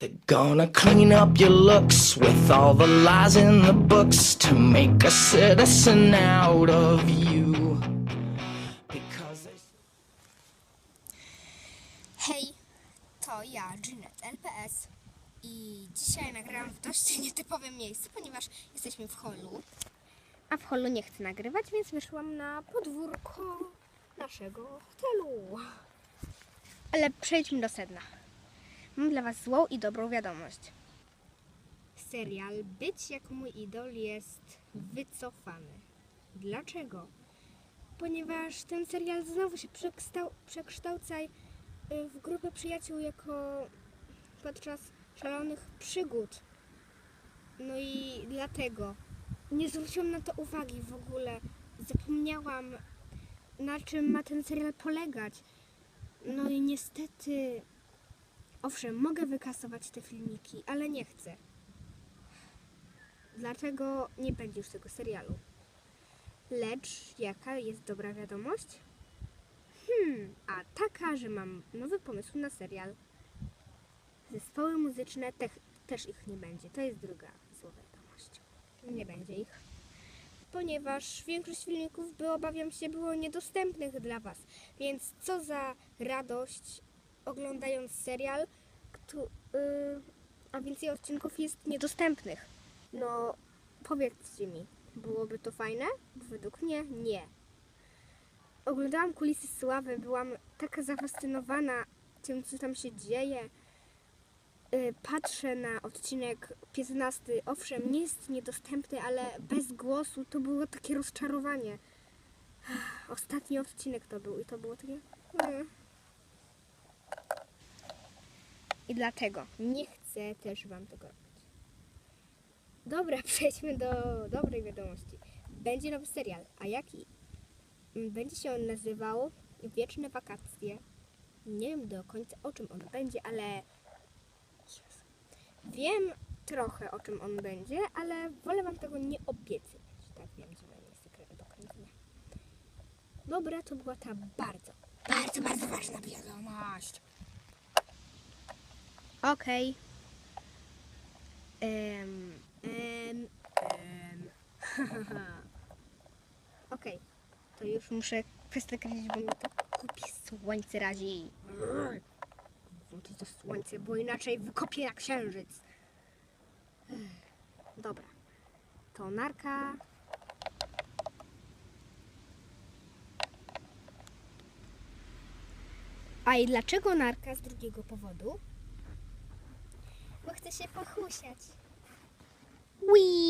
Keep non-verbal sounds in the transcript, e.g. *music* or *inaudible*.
They're gonna clean up your looks with all the lies in the books to make a citizen out of you. Because Hej, to ja, Ginette LPS i dzisiaj nagrałam w dość nietypowym miejscu, ponieważ jesteśmy w holu. A w holu nie chcę nagrywać, więc wyszłam na podwórko naszego hotelu. Ale przejdźmy do sedna. Mam dla Was złą i dobrą wiadomość. Serial Być jak mój idol jest wycofany. Dlaczego? Ponieważ ten serial znowu się przekształ, przekształca y, w grupę przyjaciół jako podczas szalonych przygód. No i dlatego nie zwróciłam na to uwagi w ogóle. Zapomniałam, na czym ma ten serial polegać. No i niestety, owszem, mogę wykasować te filmiki, ale nie chcę. Dlatego nie będzie już tego serialu. Lecz jaka jest dobra wiadomość? Hmm, a taka, że mam nowy pomysł na serial. Zespoły muzyczne te, też ich nie będzie. To jest druga zła wiadomość. Nie będzie ich. Ponieważ większość filmików, by obawiam się, było niedostępnych dla Was. Więc co za radość oglądając serial, kto, yy, a więcej odcinków jest niedostępnych. No, powiedzcie mi, byłoby to fajne? Według mnie nie. Oglądałam kulisy sławy, byłam taka zafascynowana tym, co tam się dzieje. Y, Patrzę na odcinek 15. Owszem, nie jest niedostępny, ale bez głosu to było takie rozczarowanie. Ostatni odcinek to był i to było takie. I dlatego nie chcę też Wam tego robić. Dobra, *laughs* przejdźmy do dobrej wiadomości. Będzie nowy serial, a jaki? Mm, Będzie się on nazywał Wieczne wakacje. Nie wiem do końca o czym on będzie, ale wiem trochę o czym on będzie, ale wolę wam tego nie obiecywać. Tak wiem, że sekret do kręcenia. Dobra, to była ta bardzo, bardzo, bardzo ważna wiadomość. Okej. Em. *laughs* Okej, to już muszę przestać kręcić, bo mi to kupi słońce razi. Włączyć to słońce, bo inaczej wykopię na księżyc. Dobra, to narka. A i dlaczego narka z drugiego powodu? Bo chcę się pochusiać. Wii!